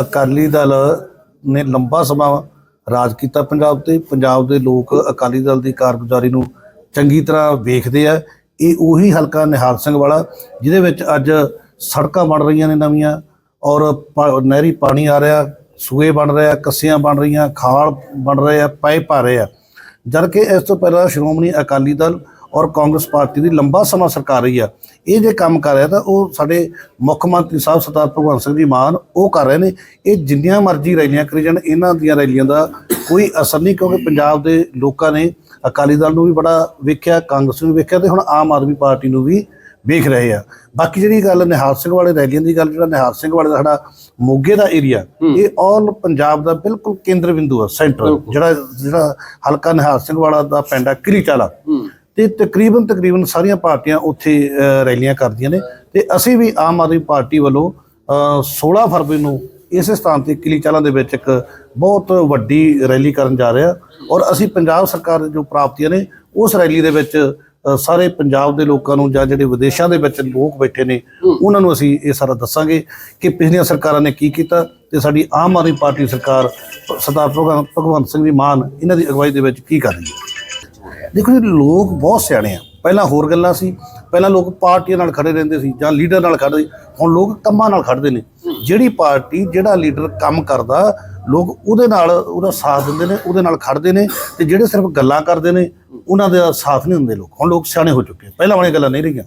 ਅਕਾਲੀ ਦਲ ਨੇ ਲੰਬਾ ਸਮਾਂ ਰਾਜ ਕੀਤਾ ਪੰਜਾਬ ਤੇ। ਪੰਜਾਬ ਦੇ ਲੋਕ ਅਕਾਲੀ ਦਲ ਦੀ ਕਾਰਗੁਜ਼ਾਰੀ ਨੂੰ ਚੰਗੀ ਤਰ੍ਹਾਂ ਵੇਖਦੇ ਆ। ਇਹ ਉਹੀ ਹਲਕਾ ਨਿਹਾਲ ਸਿੰਘ ਵਾਲਾ, ਜਿਹਦੇ ਵਿੱਚ ਅੱਜ ਸੜਕਾਂ ਬਣ ਰਹੀਆਂ ਨੇ ਨਵੀਆਂ ਔਰ ਨਹਿਰੀ ਪਾਣੀ ਆ ਰਿਹਾ, ਸੂਏ ਬਣ ਰਿਹਾ ਕੱਸੀਆਂ ਬਣ ਰਹੀਆਂ, ਖਾਲ ਬਣ ਰਹੇ ਆ ਪਾਈਪ ਆ ਰਹੇ ਆ। ਜਦ ਕਿ ਇਸ ਤੋਂ ਪਹਿਲਾਂ ਸ਼੍ਰੋਮਣੀ ਅਕਾਲੀ ਦਲ ਔਰ ਕਾਂਗਰਸ ਪਾਰਟੀ ਦੀ ਲੰਬਾ ਸਮਾਂ ਸਰਕਾਰ ਰਹੀ ਆ ਇਹ ਜੇ ਕੰਮ ਕਰ ਰਿਹਾ ਤਾਂ ਉਹ ਸਾਡੇ ਮੁੱਖ ਮੰਤਰੀ ਸਾਹਿਬ ਸਰਦਾਰ ਭਗਵੰਤ ਸਿੰਘ ਜੀ ਮਾਨ ਉਹ ਕਰ ਰਹੇ ਨੇ। ਇਹ ਜਿੰਨੀਆਂ ਮਰਜ਼ੀ ਰੈਲੀਆਂ ਕਰੀ ਜਾਣ ਇਹਨਾਂ ਦੀਆਂ ਰੈਲੀਆਂ ਦਾ ਕੋਈ ਅਸਰ ਨਹੀਂ ਕਿਉਂਕਿ ਪੰਜਾਬ ਦੇ ਲੋਕਾਂ ਨੇ ਅਕਾਲੀ ਦਲ ਨੂੰ ਵੀ ਬੜਾ ਵੇਖਿਆ ਕਾਂਗਰਸ ਨੂੰ ਵੇਖਿਆ ਤੇ ਹੁਣ ਆਮ ਆਦਮੀ ਪਾਰਟੀ ਨੂੰ ਵੀ ਵੇਖ ਰਹੇ ਆ। ਬਾਕੀ ਜਿਹੜੀ ਗੱਲ ਨਿਹਾਲ ਸਿੰਘ ਵਾਲੇ ਰੈਲੀਆਂ ਦੀ ਗੱਲ ਜਿਹੜਾ ਨਿਹਾਲ ਸਿੰਘ ਵਾਲੇ ਦਾ ਸਾਡਾ ਮੋਗੇ ਦਾ ਏਰੀਆ ਇਹ ਆਲ ਪੰਜਾਬ ਦਾ ਬਿਲਕੁਲ ਕੇਂਦਰ ਬਿੰਦੂ ਆ ਸੈਂਟਰ ਜਿਹੜਾ ਜਿਹੜਾ ਹਲਕਾ ਨਿਹਾਲ ਸਿੰਘ ਵਾਲਾ ਦਾ ਪਿੰਡ ਆ ਕਿਲੀਚਾਲਾ ਤੇ ਤਕਰੀਬਨ ਤਕਰੀਬਨ ਸਾਰੀਆਂ ਪਾਰਟੀਆਂ ਉੱਥੇ ਰੈਲੀਆਂ ਕਰਦੀਆਂ ਨੇ। ਤੇ ਅਸੀਂ ਵੀ ਆਮ ਆਦਮੀ ਪਾਰਟੀ ਵੱਲੋਂ ਅ, 16 ਫਰਵਰੀ ਨੂੰ ਇਸੇ ਸਥਾਨ ਤੇ ਕਿਲੀ ਚਾਲਾਂ ਦੇ ਵਿੱਚ ਇੱਕ ਬਹੁਤ ਵੱਡੀ ਰੈਲੀ ਕਰਨ ਜਾ ਰਹੇ ਹਾਂ ਔਰ ਅਸੀਂ ਪੰਜਾਬ ਸਰਕਾਰ ਦੇ ਜੋ ਪ੍ਰਾਪਤੀਆਂ ਨੇ ਉਸ ਰੈਲੀ ਦੇ ਵਿੱਚ ਸਾਰੇ ਪੰਜਾਬ ਦੇ ਲੋਕਾਂ ਨੂੰ ਜਾਂ ਜਿਹੜੇ ਵਿਦੇਸ਼ਾਂ ਦੇ ਵਿੱਚ ਲੋਕ ਬੈਠੇ ਨੇ ਉਹਨਾਂ ਨੂੰ ਅਸੀਂ ਇਹ ਸਾਰਾ ਦੱਸਾਂਗੇ ਕਿ ਪਿਛਲੀਆਂ ਸਰਕਾਰਾਂ ਨੇ ਕੀ ਕੀਤਾ ਤੇ ਸਾਡੀ ਆਮ ਆਦਮੀ ਪਾਰਟੀ ਸਰਕਾਰ ਸਰਦਾਰ ਭਗਵੰਤ ਭਗਵੰਤ ਸਿੰਘ ਜੀ ਮਾਨ ਇਹਨਾਂ ਦੀ ਅਗਵਾਈ ਦੇ ਵਿੱਚ ਕੀ ਕਰ ਰਹੀ ਹੈ। ਦੇਖੋ ਜੀ, ਲੋਕ ਬਹੁਤ ਸਿਆਣੇ ਆ। ਪਹਿਲਾਂ ਹੋਰ ਗੱਲਾਂ ਸੀ, ਪਹਿਲਾਂ ਲੋਕ ਪਾਰਟੀਆਂ ਨਾਲ ਖੜੇ ਰਹਿੰਦੇ ਸੀ ਜਾਂ ਲੀਡਰ ਨਾਲ ਖੜਦੇ ਸੀ। ਹੁਣ ਲੋਕ ਕੰਮਾਂ ਨਾਲ ਖੜਦੇ ਨੇ। ਜਿਹੜੀ ਪਾਰਟੀ, ਜਿਹੜਾ ਲੀਡਰ ਕੰਮ ਕਰਦਾ, ਲੋਕ ਉਹਦੇ ਨਾਲ ਉਹਦਾ ਸਾਥ ਦਿੰਦੇ ਨੇ, ਉਹਦੇ ਨਾਲ ਖੜਦੇ ਨੇ ਤੇ ਜਿਹੜੇ ਸਿਰਫ ਗੱਲਾਂ ਕਰਦੇ ਨੇ, ਉਹਨਾਂ ਦਾ ਸਾਥ ਨਹੀਂ ਹੁੰਦੇ ਲੋਕ। ਹੁਣ ਲੋਕ ਸਿਆਣੇ ਹੋ ਚੁੱਕੇ ਪਹਿਲਾਂ ਵਾਲੀਆਂ ਗੱਲਾਂ ਨਹੀਂ ਰਹੀਆਂ।